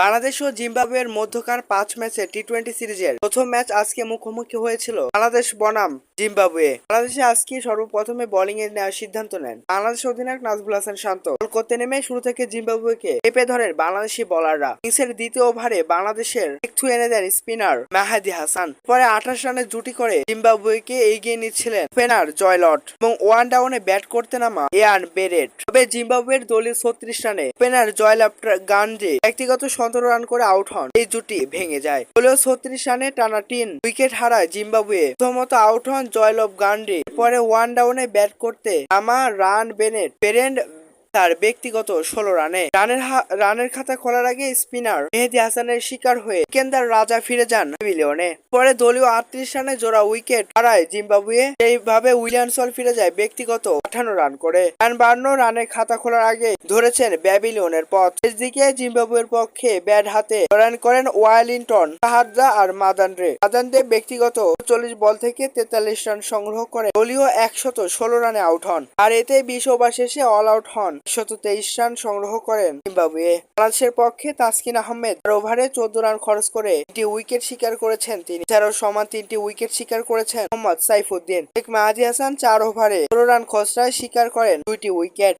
বাংলাদেশ ও জিম্বাবুয়ের মধ্যকার পাঁচ ম্যাচে টি টোয়েন্টি সিরিজের প্রথম ম্যাচ আজকে মুখোমুখি হয়েছিল বাংলাদেশ বনাম জিম্বাবুয়ে। বাংলাদেশে আজকে সর্বপ্রথমে বোলিং এর নেওয়ার সিদ্ধান্ত নেন বাংলাদেশ অধিনায়ক নাজবুল হাসান শান্ত। করতে নেমে শুরু থেকে জিম্বাবুয়েকে চেপে ধরেন বাংলাদেশি বোলাররা ইনিংসের দ্বিতীয় ওভারে বাংলাদেশের একটু এনে দেন স্পিনার মেহাদি হাসান। পরে আঠাশ রানের জুটি করে জিম্বাবুয়েকে এগিয়ে নিচ্ছিলেন স্পিনার জয়লট এবং ওয়ান ডাউনে ব্যাট করতে নামা এয়ান বেরেট। তবে জিম্বাবুয়ের দলীয় ছত্রিশ রানে স্পিনার জয়লাভ গান্ডে ব্যক্তিগত সতেরো রান করে আউট হন। এই জুটি ভেঙে যায়। দলীয় ছত্রিশ রানে টানা তিন উইকেট হারায় জিম্বাবুয়ে। প্রথমত আউট হন জয়লভ গান্ধী পরে ওয়ান ডাউনে ব্যাট করতে নামা রান বেনেট। পেরেন্ট তার ব্যক্তিগত ষোলো রানে। রানের রানের খাতা খোলার আগে স্পিনার মেহেদি হাসানের শিকার হয়ে কেন্দার রাজা ফিরে যান মিলিয়নে পরে দলীয় আটত্রিশ রানে জোড়া উইকেট হারায় জিম্বাবুয়ে। সেইভাবে উইলিয়ামসন ফিরে যায় ব্যক্তিগত আঠান্ন রান করে। রান বান্ন রানের খাতা খোলার আগে ধরেছেন ব্যাবিলিয়নের পথ। শেষ দিকে জিম্বাবুয়ের পক্ষে ব্যাট হাতে রান করেন ওয়ালিংটন সাহাদ্রা আর মাদান মাদানরে মাদানরে ব্যক্তিগত চল্লিশ বল থেকে তেতাল্লিশ রান সংগ্রহ করে দলীয় একশত ষোলো রানে আউট হন। আর এতে বিশ ওভার শেষে অল আউট হন। শত তেইশ রান সংগ্রহ করেন জিম্বাবুয়ে। বাংলাদেশের পক্ষে তাসকিন আহমেদ চার ওভারে চোদ্দ রান খরচ করে একটি উইকেট শিকার করেছেন তিনি। এছাড়াও সমান তিনটি উইকেট শিকার করেছেন মোহাম্মদ সাইফুদ্দিন। শেখ মাহাদি হাসান চার ওভারে ষোলো রান খসড়ায় শিকার করেন দুইটি উইকেট।